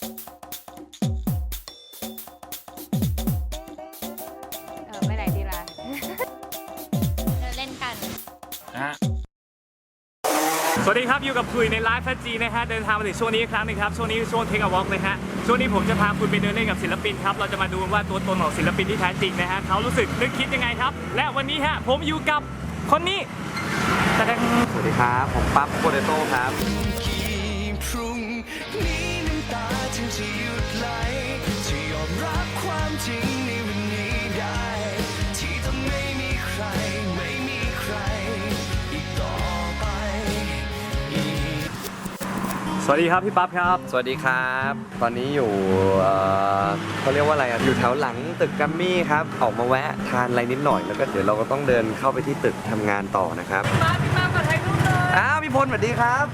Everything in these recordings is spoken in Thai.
เออไปไหนดีล่ะเดินเล่นกัน นะฮะสวัสดีครับ อยู่กับคุยในไลฟ์แฟจีนะฮะ เดินทางมาถึงช่วงนี้อีกครั้งหนึงครับ ช่วงนี้คือช่วงเทคอวอล์กนะฮะ ช่วงนี้ผมจะพาคุณไปเดินเล่นกับศิลปินครับ เราจะมาดูว่าตัวตนของศิลปินที่แท้จริงนะฮะ เขารู้สึกนึกคิดยังไงครับ และวันนี้ฮะ ผมอยู่กับคนนี้ตะแดง สวัสดีครับ ผมปั๊บโปเตโต้ครับกี่พ สวัสดีครับพี่ปั๊บครับ สวัสดีครับ ตอนนี้อยู่เอ่อเขาเรียกว่าอะไรอะอยู่แถวหลังตึกแกัมมี่ครับออกมาแวะทานอะไรนิดหน่อยแล้วก็เดี๋ยวเราก็ต้องเดินเข้าไปที่ตึกทำงานต่อนะครับมาพี่ปั๊บมาถ่ายรูปเลยอ้าวพี่พลสวัสดีครับ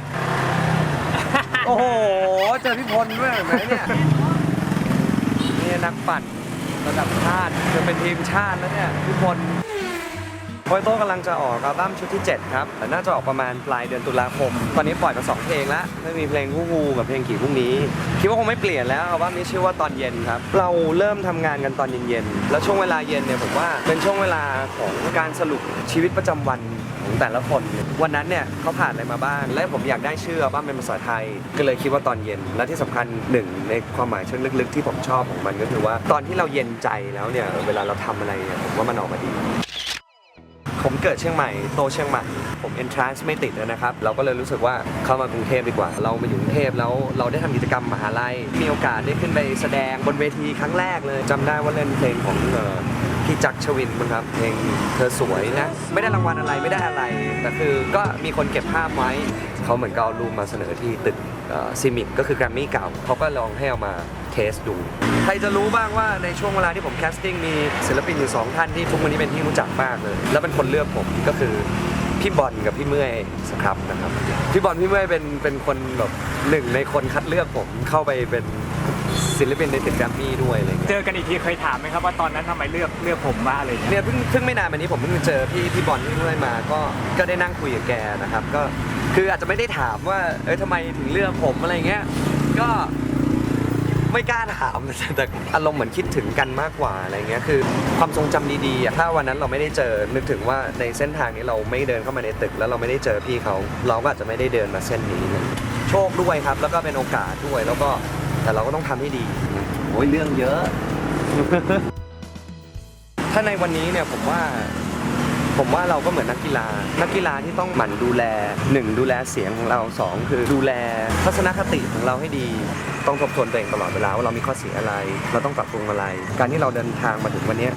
โอ้โหเจอพี่พลด้วยเห็นไหมเนี่ยนี่นักปั่นระดับชาติจะเป็นทีมชาติแล้วเนี่ยพี่พล โปเตโต้กำลังจะออกอัลบั้มชุดที่ 7 ครับแต่น่าจะออกประมาณปลายเดือนตุลาคม ตอนนี้ปล่อยมา2เพลงแล้วไม่มีเพลงคู่ฮูกับเพลงกี่พรุ่งนี้ คิดว่าคงไม่เปลี่ยนแล้วอัลบั้มนี้ชื่อว่าตอนเย็นครับ เราเริ่มทำงานกันตอนเย็นๆ แล้วช่วงเวลาเย็นเนี่ยผมว่าเป็นช่วงเวลาของการสรุปชีวิตประจำวันของแต่ละคน วันนั้นเนี่ยเขาผ่านอะไรมาบ้าง และผมอยากได้ชื่ออัลบั้มเป็นภาษาไทย ก็เลยคิดว่าตอนเย็น และที่สำคัญหนึ่งในความหมายเชิงลึกๆ ที่ผมชอบของมันก็คือว่า ตอนที่เราเย็นใจแล้วเนี่ยเวลาเราทำอะไรเนี่ยผมว่ามันออกมาดี ผมเกิดเชียงใหม่โตเชียงใหม่ ผม entrance ไม่ติดนะครับ เราก็เลยรู้สึกว่าเข้ามากรุงเทพดีกว่า เรามาอยู่กรุงเทพแล้วเราได้ทำกิจกรรมมหาลัย มีโอกาสได้ขึ้นไปแสดงบนเวทีครั้งแรกเลยจำได้ว่าเล่นเพลงของพี่จักรชวินมั้งครับเพลงเธอสวยนะ ไม่ได้รางวัลอะไรไม่ได้อะไร แต่คือก็มีคนเก็บภาพไว้ เขาเหมือนกับเอารูปมาเสนอที่ตึกซีมิตก็คือแกรมมี่เก่าเขาก็ลองให้เอามา เทสดู ใครจะรู้บ้างว่าในช่วงเวลาที่ผมแคสติ้งมีศิลปินอยู่สองท่านที่ทุกวันนี้เป็นที่รู้จักมากเลย แล้วเป็นคนเลือกผมก็คือพี่บอลกับพี่เมื่อยสครับนะครับ พี่บอลพี่เมื่อยเป็นเป็นคนแบบหนึ่งในคนคัดเลือกผมเข้าไปเป็นศิลปินในตึกแกรมมี่ด้วยอะไรเงี้ยเจอกันอีกทีเคยถามไหมครับว่าตอนนั้นทำไมเลือกเลือกผมมาอะไรอย่างเงี้ยเนี่ยเพิ่งเพิ่งไม่นานมานี้ผมเพิ่งเจอพี่พี่บอลที่เมื่อยมาก็ก็ได้นั่งคุยกับแกนะครับ ก็คืออาจจะไม่ได้ถามว่าเอ้ยทำไมถึงเลือกผมอะไรเงี้ยก็ ไม่กล้าถามแต่อารมณ์เหมือนคิดถึงกันมากกว่าอะไรเงี้ยคือความทรงจำดีๆถ้าวันนั้นเราไม่ได้เจอนึกถึงว่าในเส้นทางนี้เราไม่เดินเข้ามาในตึก แล้วเราไม่ได้เจอพี่เขาเราก็อาจจะไม่ได้เดินมาเส้นนี้โชคด้วยครับ แล้วก็เป็นโอกาสด้วยแล้วก็แต่เราก็ต้องทำให้ดีโอ้ยเรื่องเยอะ ถ้าในวันนี้เนี่ยผมว่า ผมว่าเราก็เหมือนนักกีฬา นักกีฬาที่ต้องหมั่นดูแลหนึ่งดูแลเสียงของเราสองคือดูแลทัศนคติของเราให้ดี ต้องทบทวนตัวเองตลอดเวลาว่าเรามีข้อเสียอะไร เราต้องปรับปรุงอะไร การที่เราเดินทางมาถึงวันนี้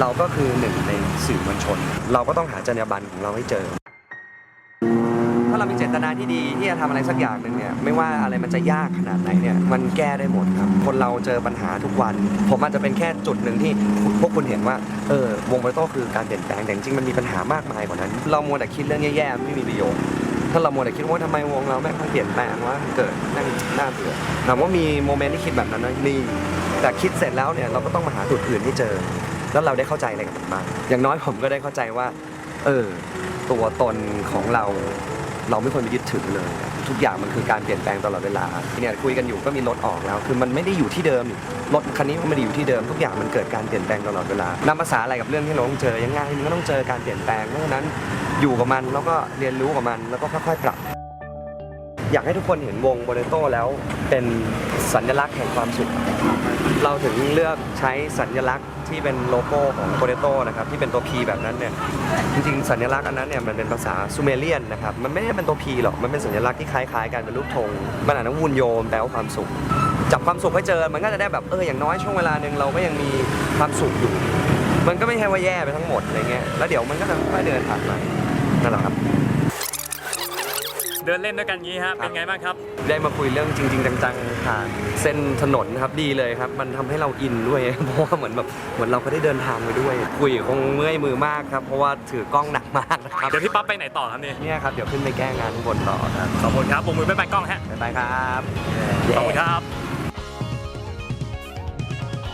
เราก็คือหนึ่งในสื่อมวลชน เราก็ต้องหาจรรยาบรรณของเราให้เจอ ถ้าเรามีเจตนาที่ดีที่จะทำอะไรสักอย่างหนึ่งเนี่ยไม่ว่าอะไรมันจะยากขนาดไหนเนี่ยมันแก้ได้หมดครับ คนเราเจอปัญหาทุกวัน ผมอาจจะเป็นแค่จุดหนึ่งที่พวกคุณเห็นว่าเออวงไวโต้คือการเปลี่ยนแปลงแต่จริงๆมันมีปัญหามากมายกว่านั้น เรามัวแต่คิดเรื่องแย่ๆไม่มีประโยชน์ถ้าเรามัวแต่คิดว่าทำไมวงเราไม่ค่อยเปลี่ยนแปลงว่าเกิดนั่นน่าเบื่อถามว่ามีโมเมนต์ที่คิดแบบนั้นไหมมีแต่คิดเสร็จแล้วเนี่ยเราก็ต้องมาหาจุดอื่นที่เจอ แล้วเราได้เข้าใจอะไรกับมันบ้างอย่างน้อยผมก็ได้เข้าใจว่า เออ ตัวตนของเรา เราไม่ควรไปยึดถือเลย ทุกอย่างมันคือการเปลี่ยนแปลงตลอดเวลาเนี่ยคุยกันอยู่ก็มีรถออกแล้ว คือมันไม่ได้อยู่ที่เดิมรถคันนี้มันไม่ได้อยู่ที่เดิมทุกอย่างมันเกิดการเปลี่ยนแปลงตลอดเวลานำภาษาอะไรกับเรื่องที่เราต้องเจอยังไงมันก็ต้องเจอการเปลี่ยนแปลงเพราะฉะนั้นอยู่กับมันแล้วก็เรียนรู้กับมันแล้วก็ค่อยๆปรับ อยากให้ทุกคนเห็นวงโบเนโต้แล้วเป็นสัญลักษณ์แห่งความสุขเราถึงเลือกใช้สัญลักษณ์ ที่เป็นโลโก้ของโบเนโต้นะครับที่เป็นตัว P แบบนั้นเนี่ยจริงๆสัญลักษณ์อันนั้นเนี่ยมันเป็นภาษาซูเมเรียนนะครับมันไม่ได้เป็นตัว P หรอกมันเป็นสัญลักษณ์ที่คล้ายๆกันเป็นรูปธงมันอ่านว่าวุนโยมแปลว่าความสุขจับความสุขให้เจอมันก็จะได้แบบเอออย่างน้อยช่วงเวลาหนึ่งเราก็ยังมีความสุขอยู่ มันก็ไม่ใช่ว่าแย่ไปทั้งหมดอะไรเงี้ยแล้วเดี๋ยวมันก็จะค่อยๆเดินผ่านไปนั่นแหละครับ เดินเล่นด้วยกันงี้ฮะ เป็นไงบ้างครับ ได้มาคุยเรื่องจริง ๆ จังๆผ่านเส้นถนนครับดีเลยครับ มันทำให้เราอินด้วยเพราะว่าเหมือนแบบเหมือนเราก็ได้เดินทางไปด้วย คุยคงเมื่อยมือมากครับ เพราะว่าถือกล้องหนักมากนะครับเดี๋ยวพี่ปั๊บไปไหนต่อครับนี่เนี่ยครับเดี๋ยวขึ้นไปแก้งานข้างบนต่อครับขอบคุณครับผมมือไปไปกล้องฮะบ๊ายบายครับขอบคุณครับ